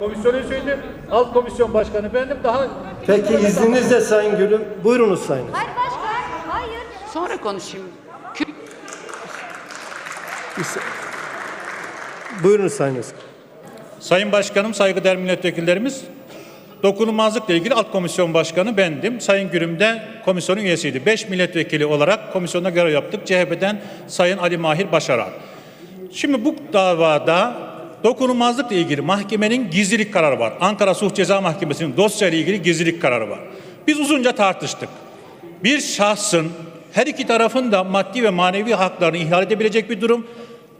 Komisyon üyesiydim. Alt komisyon başkanı bendim. Daha Peki izninizle Sayın Gülüm. Buyurunuz Sayın. Hayır başkan, hayır. Sonra konuşayım. Kü- Buyurunuz Sayın Özkan. Sayın Başkanım, saygıdeğer milletvekillerimiz, dokunulmazlıkla ilgili alt komisyon başkanı bendim. Sayın Gürüm de komisyonun üyesiydi. Beş milletvekili olarak komisyonda görev yaptık. CHP'den Sayın Ali Mahir Başaran. Şimdi bu davada dokunulmazlıkla ilgili mahkemenin gizlilik kararı var. Ankara Sulh Ceza Mahkemesi'nin dosyayla ilgili gizlilik kararı var. Biz uzunca tartıştık. Bir şahsın her iki tarafın da maddi ve manevi haklarını ihlal edebilecek bir durum.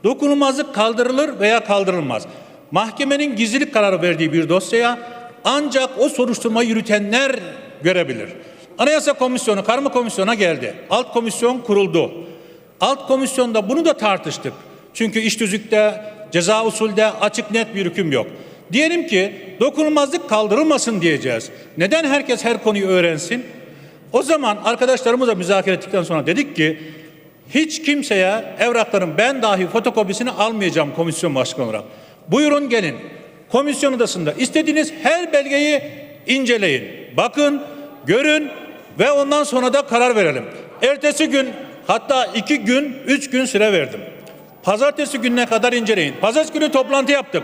Dokunulmazlık kaldırılır veya kaldırılmaz. Mahkemenin gizlilik kararı verdiği bir dosyaya ancak o soruşturma yürütenler görebilir. Anayasa Komisyonu, Karma Komisyonu'na geldi. Alt komisyon kuruldu. Alt komisyonda bunu da tartıştık. Çünkü iş tüzükte, ceza usulde açık net bir hüküm yok. Diyelim ki dokunulmazlık kaldırılmasın diyeceğiz. Neden herkes her konuyu öğrensin? O zaman arkadaşlarımızla müzakere ettikten sonra dedik ki hiç kimseye evrakların ben dahi fotokopisini almayacağım komisyon başkanı olarak. Buyurun gelin. Komisyon odasında istediğiniz her belgeyi inceleyin. Bakın, görün ve ondan sonra da karar verelim. Ertesi gün hatta iki gün, üç gün süre verdim. Pazartesi gününe kadar inceleyin. Pazartesi günü toplantı yaptık.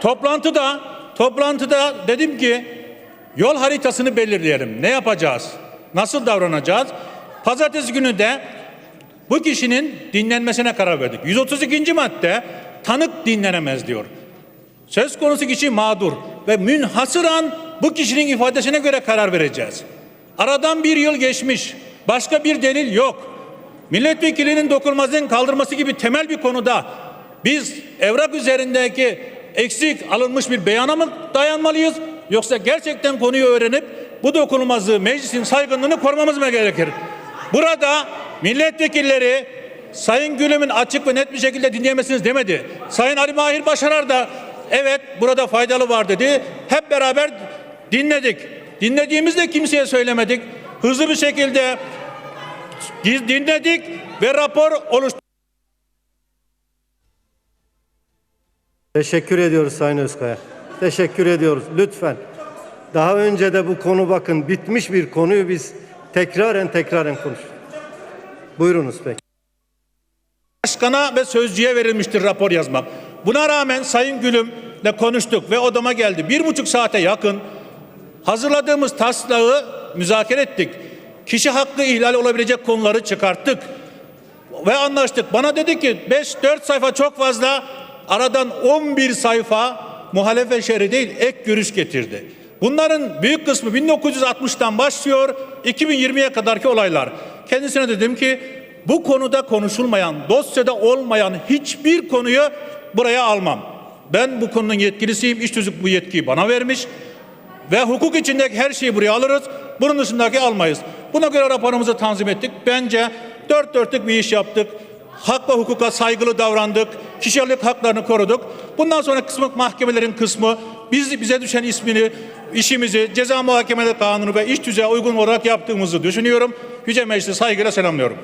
Toplantıda, toplantıda dedim ki yol haritasını belirleyelim. Ne yapacağız? Nasıl davranacağız? Pazartesi günü de bu kişinin dinlenmesine karar verdik. 132. madde tanık dinlenemez diyor. Söz konusu kişi mağdur ve münhasıran bu kişinin ifadesine göre karar vereceğiz. Aradan bir yıl geçmiş. Başka bir delil yok. Milletvekilinin dokunulmazlığın kaldırması gibi temel bir konuda biz evrak üzerindeki eksik alınmış bir beyana mı dayanmalıyız? Yoksa gerçekten konuyu öğrenip bu dokunulmazlığı meclisin saygınlığını korumamız mı gerekir? Burada milletvekilleri Sayın Gülüm'ün açık ve net bir şekilde dinleyemezsiniz demedi. Sayın Ali Mahir Başarar da evet burada faydalı var dedi. Hep beraber dinledik. Dinlediğimizde kimseye söylemedik. Hızlı bir şekilde dinledik ve rapor oluşturduk. Teşekkür ediyoruz Sayın Özkaya. Teşekkür ediyoruz. Lütfen. Daha önce de bu konu bakın bitmiş bir konuyu biz tekraren tekraren konuştuk. Buyurunuz peki. Başkana ve sözcüye verilmiştir rapor yazmak. Buna rağmen Sayın Gülüm'le konuştuk ve odama geldi. Bir buçuk saate yakın hazırladığımız taslağı müzakere ettik. Kişi hakkı ihlal olabilecek konuları çıkarttık. Ve anlaştık. Bana dedi ki 5-4 sayfa çok fazla aradan 11 sayfa muhalefet şerhi değil ek görüş getirdi. Bunların büyük kısmı 1960'tan başlıyor 2020'ye kadarki olaylar. Kendisine dedim ki bu konuda konuşulmayan, dosyada olmayan hiçbir konuyu buraya almam. Ben bu konunun yetkilisiyim. İş tüzük bu yetkiyi bana vermiş. Ve hukuk içindeki her şeyi buraya alırız. Bunun dışındaki almayız. Buna göre raporumuzu tanzim ettik. Bence dört dörtlük bir iş yaptık. Hak ve hukuka saygılı davrandık. Kişilik haklarını koruduk. Bundan sonra kısmı mahkemelerin kısmı biz bize düşen ismini, işimizi ceza muhakemeleri kanunu ve iş düzeye uygun olarak yaptığımızı düşünüyorum. Yüce Meclisi saygıyla selamlıyorum.